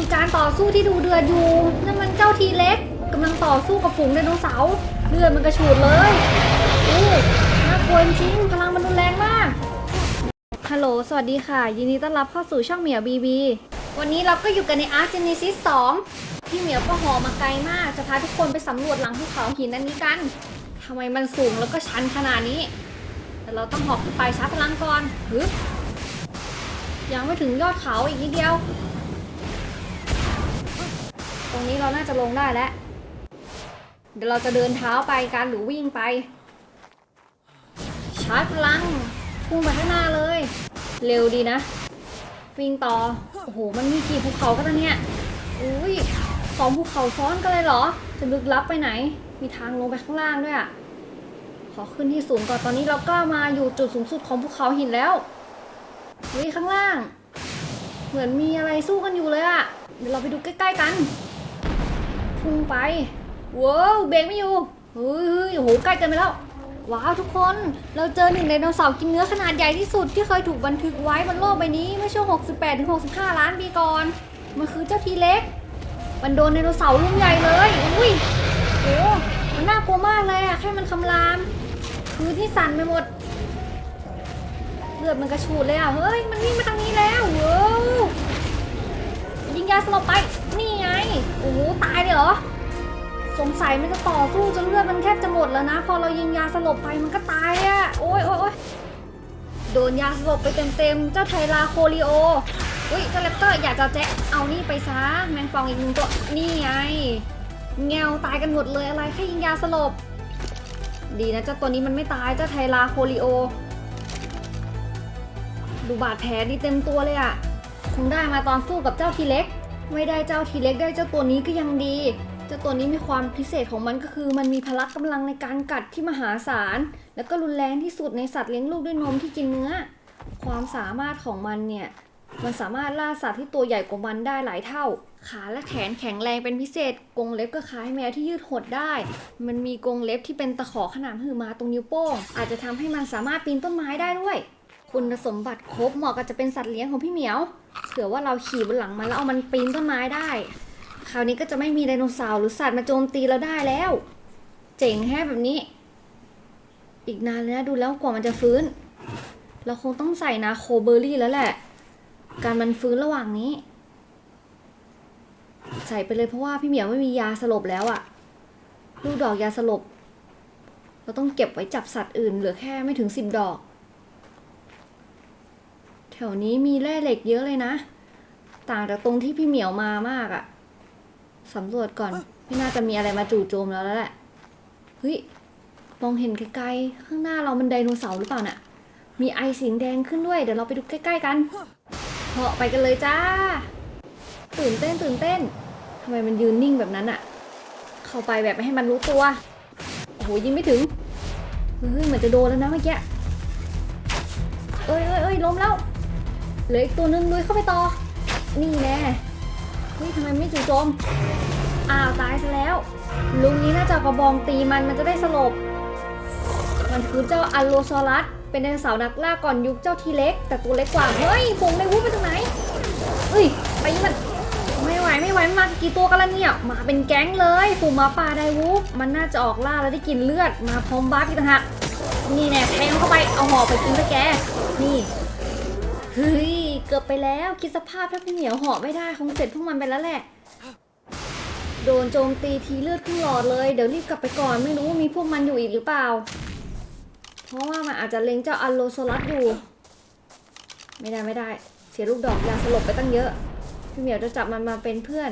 มีการต่อสู้ที่ดูเดือดอยู่นั่นมันเจ้าทีเล็กกำลังต่อสู้กับฝูงไดโนเสาร์เลือดมันกระฉูดเลยอู้น่ากลัวจริงพลังมันรุนแรงมากฮัลโหลสวัสดีค่ะ ยินดีต้อนรับเข้าสู่ช่องเหมียวบีบีวันนี้เราก็อยู่กันใน Ark Genesis 2พี่เหมียวก็หอมาไกลมาก จะพาทุกคนไปสำรวจหลังภูเขาหินอันนี้กันทำไมมันสูงแล้วก็ชันขนาดนี้ แต่เราต้องหอกขึ้นไปชาร์จพลังก่อนฮึยังไม่ถึงยอดเขาอีกนิดเดียว รงนี้เราน่าจะลงได้แล้ว เดี๋ยวเราจะเดินเท้าไปกันหรือวิ่งไป ชาร์จพลังพุ่งไปข้างหน้าเลย เร็วดีนะ วิ่งต่อ โอ้โห มันมีกี่ภูเขากันนเนี่ย อุ้ยสองภูเขาซ้อนกันเลยเหรอ จะลึกลับไปไหน มีทางลงไปข้างล่างด้วยอะขอขึ้นที่สูงก่อน ตอนนี้เราก็มาอยู่จุดสูงสุดของภูเขาหินแล้วเฮ้ยข้างล่าง เหมือนมีอะไรสู้กันอยู่เลยอะเดี๋ยวเราไปดูใกล้ ๆ กัน พุ่งไปว้าวเบรกไม่อยู่เฮ้ยโอ้โหใกล้กันไปแล้ว ว้าวทุกคนเราเจอหนึ่งไดโนเสาร์กินเนื้อขนาดใหญ่ที่สุดที่เคยถูกบันทึกไว้บนโลกใบนี้เมื่อช่วง 68ถึง65 ล้านปีก่อน มันคือเจ้าทีเล็ก มันโดนไดโนเสาร์รุ่นใหญ่เลยอุ้ยโหมันน่ากลัวมากเลยอะแค่มันคำราม คือที่สั่นไปหมดเลือดมันกระฉูดเลยอะเฮ้ยมันวิ่งมาทางนี้แล้วว้าวยิงยาสลบไปนี่ไง โอ้โหตายเลยเหรอ สงสัยมันจะต่อสู้จนเลือดมันแทบจะหมดแล้วนะ พอเรายิงยาสลบไปมันก็ตายอะ่ะ โอ้ยโอ้ยโอ้ยโดนยาสลบไปเต็มๆ เจ้าไทราโคลิโอ อุ้ยเจ้าแรปเตอร์อยากจะแจ๊ะเอานี่ไปซะ แมงปองอีกหนึ่งตัว นี่ไงแงวตายกันหมดเลยอะไรแค่ยิงยาสลบ ดีนะเจ้าตัวนี้มันไม่ตายเจ้าไทราโคลิโอ ดูบาดแผลดีเต็มตัวเลยอะ่ะคงได้มาตอนสู้กับเจ้าทีเล็ก ไม่ได้เจ้าทีเล็กได้เจ้าตัวนี้ก็ยังดี เจ้าตัวนี้มีความพิเศษของมันก็คือ มันมีพละกำลังในการกัดที่มหาศาล แล้วก็รุนแรงที่สุดในสัตว์เลี้ยงลูกด้วยนมที่กินเนื้อ ความสามารถของมันเนี่ย มันสามารถล่าสัตว์ที่ตัวใหญ่กว่ามันได้หลายเท่า ขาและแขนแข็งแรงเป็นพิเศษ กรงเล็บก็คล้ายแมวที่ยืดหดได้ มันมีกรงเล็บที่เป็นตะขอขนาดหือมาตรงนิ้วโป้ง อาจจะทำให้มันสามารถปีนต้นไม้ได้ด้วย คุณสมบัติครบเหมาะกับจะเป็นสัตว์เลี้ยงของพี่เหมียวเผื่อว่าเราขี่บนหลังมันแล้วเอามันปีนต้นไม้ได้ คราวนี้ก็จะไม่มีไดโนเสาร์หรือสัตว์มาโจมตีเราได้แล้ว เจ๋งแฮะแบบนี้ อีกนานเลยนะดูแล้วกว่ามันจะฟื้น เราคงต้องใส่นาโคเบอร์รี่แล้วแหละ การมันฟื้นระหว่างนี้ ใส่ไปเลยเพราะว่าพี่เหมียวไม่มียาสลบแล้วอะลูกดอกยาสลบ เราต้องเก็บไว้จับสัตว์อื่นเหลือแค่ไม่ถึงสิบดอก แถวนี้มีแร่เหล็กเยอะเลยนะ ต่างจากตรงที่พี่เหมียวมามากอะสำรวจก่อน ไม่น่าจะมีอะไรมาจู่โจมเราแล้วแหละ เฮ้ย มองเห็นไกลๆ ข้างหน้าเรามันไดโนเสาร์หรือเปล่าน่ะ มีไอสีแดงขึ้นด้วย เดี๋ยวเราไปดูใกล้ๆกันเหาะไปกันเลยจ้า ตื่นเต้นตื่นเต้นทำไมมันยืนนิ่งแบบนั้นอะเข้าไปแบบไม่ให้มันรู้ตัว โอ้โหยิงไม่ถึง เฮ้ยเหมือนจะโดนแล้วนะเมื่อกี้ เอ้ยเอ้ยเอ้ยล้มแล้ว เหลืออีกตัวนึงลุยเข้าไปต่อ นี่แน่เฮ้ยทำไมไม่จู่โจม อ้าวตายซะแล้ว ลุงนี้น่าจะเอากระบองตีมันมันจะได้สลบ มันคือเจ้าอัลโลซอรัส เป็นไดโนเสาร์นักล่าก่อนยุคเจ้าทีเล็ก แต่ตัวเล็กกว่า เฮ้ยฝูงในวูฟไปตรงไหนเอ้ยไปยิงมันไม่ไหวไม่ไหวมันมากี่ตัวกันละเนี่ย มาเป็นแก๊งเลยฝูงหมาป่าไดวูฟมันน่าจะออกล่าแล้วได้กินเลือดมาพร้อมบ้าร์บอีกต่างหากนี่แน่แทงเข้าไปเอาหอไปกินซะแก นี่ เฮ้ย เกือบไปแล้วคิดสภาพถ้าพี่เหมียวเหาะไม่ได้คงเสร็จพวกมันไปแล้วแหละ โดนโจมตีทีเลือดขึ้นหลอดเลย เดี๋ยวรีบกลับไปก่อนไม่รู้ว่ามีพวกมันอยู่อีกหรือเปล่า เพราะว่ามันอาจจะเล็งเจ้าอัลโลโซลัสอยู่ ไม่ได้ไม่ได้ เสียลูกดอกยาสลบไปตั้งเยอะ พี่เหมียวจะจับมันมาเป็นเพื่อน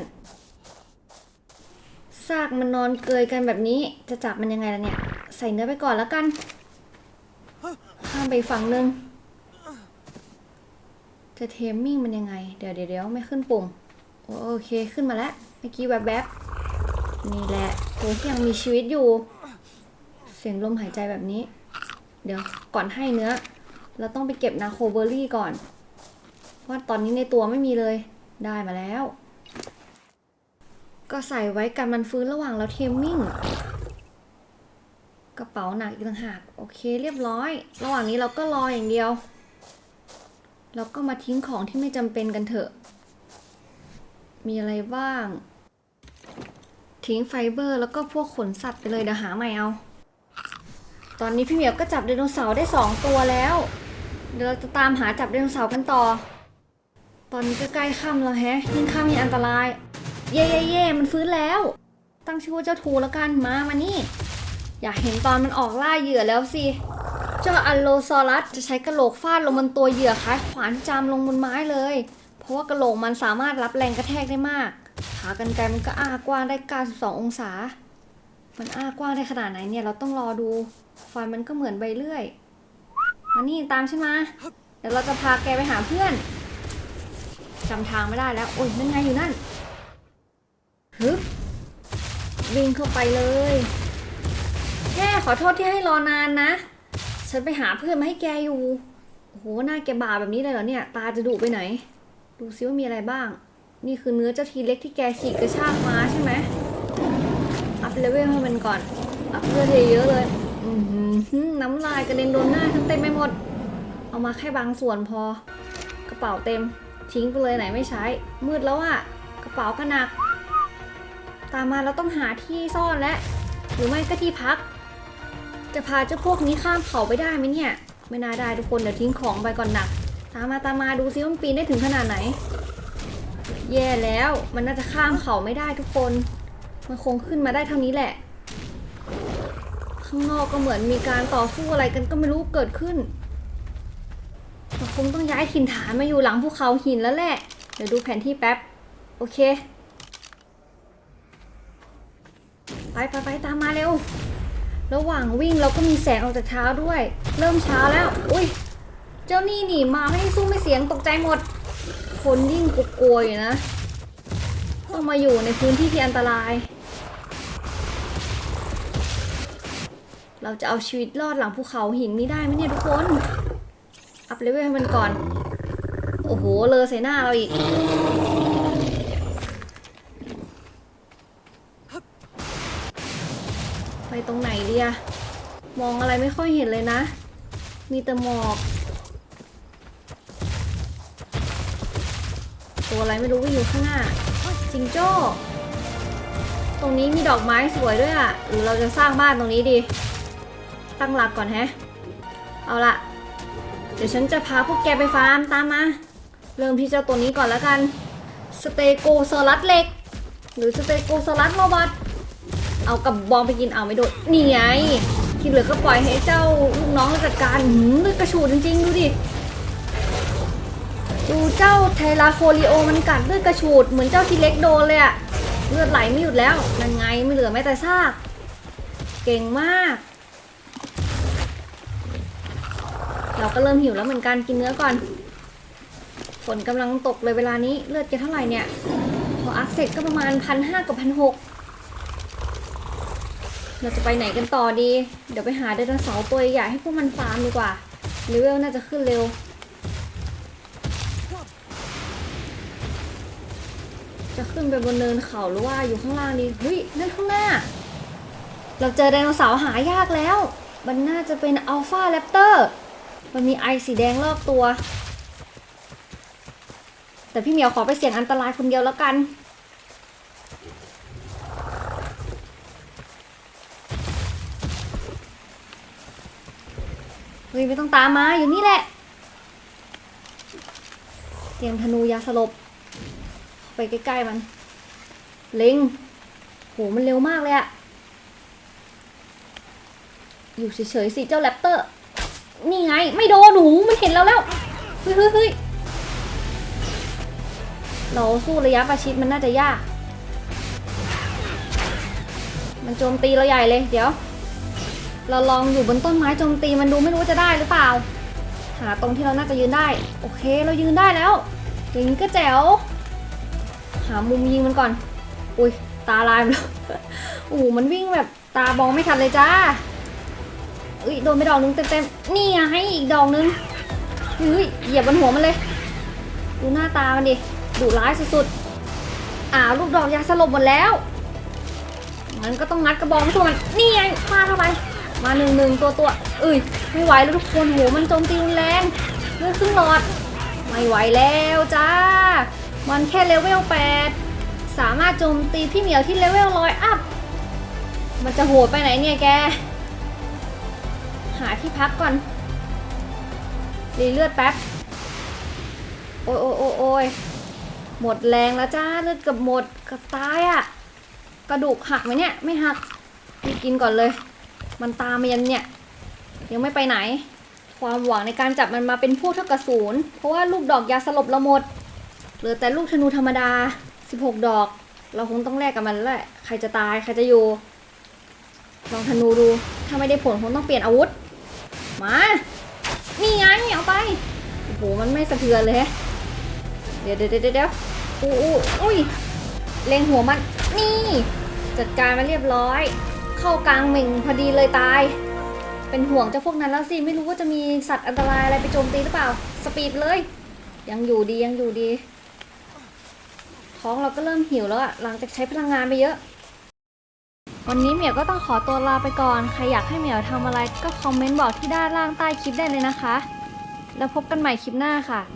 ซากมันนอนเกยกันแบบนี้จะจับมันยังไงล่ะเนี่ย ใส่เนื้อไปก่อนแล้วกันข้ามไปฝั่งหนึ่ง จะเทมมิ่งมันยังไง เดี๋ยวเดี๋ยวไม่ขึ้นปุ่ม โอเคขึ้นมาแล้ว เมื่อกี้แวบแบๆนี่แหละตัวที่ยังมีชีวิตอยู่ เสียงลมหายใจแบบนี้ เดี๋ยวก่อนให้เนื้อ เราต้องไปเก็บนาโคเบอร์รี่ก่อน เพราะตอนนี้ในตัวไม่มีเลย ได้มาแล้ว ก็ใส่ไว้กันมันฟื้นระหว่างเราเทมมิ่งกระเป๋าหนักอีกต่างหาก โอเคเรียบร้อย ระหว่างนี้เราก็รออย่างเดียว เราก็มาทิ้งของที่ไม่จำเป็นกันเถอะ มีอะไรบ้าง ทิ้งไฟเบอร์แล้วก็พวกขนสัตว์ไปเลยเดี๋ยวหาใหม่เอา ตอนนี้พี่เหมียวก็จับไดโนเสาร์ได้สองตัวแล้ว เดี๋ยวเราจะตามหาจับไดโนเสาร์กันต่อ ตอนนี้ก็ใกล้ค่ำแล้วแฮะยิ่งค่ำยิ่งอันตราย เย่เย่เย่มันฟื้นแล้ว ตั้งชื่อว่าเจ้าทูแล้วกันมามานี่ อยากเห็นตอนมันออกล่าเหยื่อแล้วสิ เจ้าอัลโลซอรัสจะใช้กระโหลกฟาดลงบนตัวเหยื่อคล้ายขวานจามลงบนไม้เลย เพราะว่ากระโหลกมันสามารถรับแรงกระแทกได้มาก ขากรรไกรมันก็อ้ากว้างได้ 92 องศา มันอ้ากว้างได้ขนาดไหนเนี่ยเราต้องรอดู ฟันมันก็เหมือนใบเลื่อย มานี่ตามฉันมา เดี๋ยวเราจะพาแกไปหาเพื่อนจำทางไม่ได้แล้ว โอ้ยนั่นไงอยู่นั่นฮึบวิ่งเข้าไปเลย แค่ขอโทษที่ให้รอนานนะ ฉันไปหาเพื่อนมาให้แกอยู่ โอ้โห หน้าแกบาแบบนี้เลยเหรอเนี่ย ตาจะดุไปไหน ดูซิว่ามีอะไรบ้าง นี่คือเนื้อเจ้าทีเล็กที่แกฉีกกระชากมาใช่ไหม อัพเลเวลให้มันก่อน อัพเลือดเยอะเลย อือหือน้ำลายกระเด็นโดนหน้าทั้งเต็มไปหมด เอามาแค่บางส่วนพอ กระเป๋าเต็ม ทิ้งไปเลยไหนไม่ใช้ มืดแล้วอะกระเป๋าก็หนัก ตามมาเราต้องหาที่ซ่อนและ หรือไม่ก็ที่พัก จะพาเจ้าพวกนี้ข้ามเขาไปได้ไหมเนี่ย ไม่น่าได้ทุกคนเดี๋ยวทิ้งของไปก่อนหนัก ตามมาตามมาดูซิว่ามันปีนได้ถึงขนาดไหน แย่แล้วมันน่าจะข้ามเขาไม่ได้ทุกคน มันคงขึ้นมาได้เท่านี้แหละ ข้างนอกก็เหมือนมีการต่อสู้อะไรกันก็ไม่รู้เกิดขึ้นเราคงต้องย้ายถิ่นฐานมาอยู่หลังภูเขาหินแล้วแหละ เดี๋ยวดูแผนที่แป๊บ โอเค ไปไปไปตามมาเร็ว ระหว่างวิ่งเราก็มีแสงออกจากเท้าด้วย เริ่มเช้าแล้ว อุ้ย เจ้านี่หนีมาไม่ให้สู้ไม่เสียงตกใจหมด คนยิ่งกลัวอยู่นะ ต้องมาอยู่ในพื้นที่ที่อันตราย เราจะเอาชีวิตรอดหลังภูเขาหินนี้ได้ไหมเนี่ยทุกคน อัพเลเวลให้มันก่อน โอ้โห เลอใส่หน้าเราอีก ไปตรงไหนดีอะมองอะไรไม่ค่อยเห็นเลยนะ มีแต่หมอกตัวอะไรไม่รู้วิ่งอยู่ข้างหน้าจิงโจ้ตรงนี้มีดอกไม้สวยด้วยอะหรือเราจะสร้างบ้านตรงนี้ดี ตั้งหลักก่อนแฮะ เอาละเดี๋ยวฉันจะพาพวกแกไปฟาร์มตามมา เริ่มที่เจ้าตัวนี้ก่อนแล้วกันสเตโกโซลัสเล็ก หรือสเตโกโซลัสโรบอท เอากับบอมไปกินเอาไม่โดดนี่ไงที่เหลือก็ปล่อยให้เจ้าลูกน้องจัดการหืมเลือดกระฉูดจริงๆ ดูดิ ดูเจ้าไทราโคลิโอมันกัดเลือดกระฉูดเหมือนเจ้าทีเล็กโดนเลยอะเลือดไหลไม่หยุดแล้วนั่นไงไม่เหลือแม้แต่ซาก เก่งมาก เราก็เริ่มหิวแล้วเหมือนกันกินเนื้อก่อน ฝนกำลังตกเลยเวลานี้เลือดแกเท่าไหร่เนี่ย พออักเสร็จก็ประมาณพันห้ากับพันหก เราจะไปไหนกันต่อดี เดี๋ยวไปหาไดโนเสาร์ตัวใหญ่ให้พวกมันฟาร์มดีกว่าเลเวลน่าจะขึ้นเร็ว จะขึ้นไปบนเนินเขาหรือว่าอยู่ข้างล่างดีเฮ้ยนั่นข้างหน้า เราเจอไดโนเสาร์หายากแล้ว มันน่าจะเป็นอัลฟาแรปเตอร์ มันมีไอสีแดงรอบตัว แต่พี่เหมียวขอไปเสี่ยงอันตรายคนเดียวแล้วกัน เฮ้ยไม่ต้องตามมาอยู่นี่แหละ เตรียมธนูยาสลบ ไปใกล้ๆมัน เล็งโหมันเร็วมากเลยอะอยู่เฉยๆสิเจ้าแรปเตอร์ นี่ไง ไม่โดนหนูมันเห็นเราแล้ว เฮ้ยเฮ้ยเฮ้ยเราสู้ระยะประชิดมันน่าจะยาก มันโจมตีเราใหญ่เลย เดี๋ยว เราลองอยู่บนต้นไม้โจมตีมันดูไม่รู้จะได้หรือเปล่า หาตรงที่เราน่าจะยืนได้ โอเคเรายืนได้แล้วอย่างนี้ก็แจ๋ว หามุมยิงมันก่อน อุ้ยตาลายไปแล้วโอ้มันวิ่งแบบตาบองไม่ทันเลยจ้าอุ้ยโดนไปดอกนึงเต็มๆนี่ไงอีกดอกนึงเฮ้ยเหยียบบนหัวมันเลย ดูหน้าตามันดิดุร้ายสุดๆ อ่าลูกดอกยาสลบหมดแล้วงั้นก็ต้องงัดกระบองสู้มันนี่ไงฟาดเข้าไป มาหนึ่งหนึ่งตัวตัวเอ้ยไม่ไหวแล้วทุกคนโหมันโจมตีรุนแรงเลือดครึ่งหลอด ไม่ไหวแล้วจ้า มันแค่เลเวลแปดสามารถโจมตีพี่เหมียวที่เลเวลร้อยอัพมันจะโหดไปไหนเนี่ยแก หาที่พักก่อนรีเลือดแป๊บ โอ้ยโอ้ยโอ้ยโอ้ยหมดแรงแล้วจ้าเลือดกับหมดกับตายอะ่ะ กระดูกหักไหมเนี่ย ไม่หักกินก่อนเลย มันตามมายันเนี่ย ยังไม่ไปไหน ความหวังในการจับมันมาเป็นพวกเท่ากับศูนย์เพราะว่าลูกดอกยาสลบเราหมด เหลือแต่ลูกธนูธรรมดา 16 ดอก เราคงต้องแลกกับมันแล้วแหละใครจะตายใครจะอยู่ลองธนูดูถ้าไม่ได้ผลคงต้องเปลี่ยนอาวุธ มานี่ไงเอาไปโอ้โหมันไม่สะเทือนเลยแฮะเดี๋ยวเดี๋ยวเดี๋ยวเดี๋ยวอู้อู้อุ้ยเล็งหัวมันนี่ จัดการมาเรียบร้อย เข้ากลางเหม่งพอดีเลยตาย เป็นห่วงเจ้าพวกนั้นแล้วสิ ไม่รู้ว่าจะมีสัตว์อันตรายอะไรไปโจมตีหรือเปล่า สปีดเลย ยังอยู่ดียังอยู่ดี ท้องเราก็เริ่มหิวแล้วอะหลังจากใช้พลังงานไปเยอะ วันนี้เหมียวก็ต้องขอตัวลาไปก่อน ใครอยากให้เหมียวทำอะไรก็คอมเมนต์บอกที่ด้านล่างใต้คลิปได้เลยนะคะ แล้วพบกันใหม่คลิปหน้าค่ะ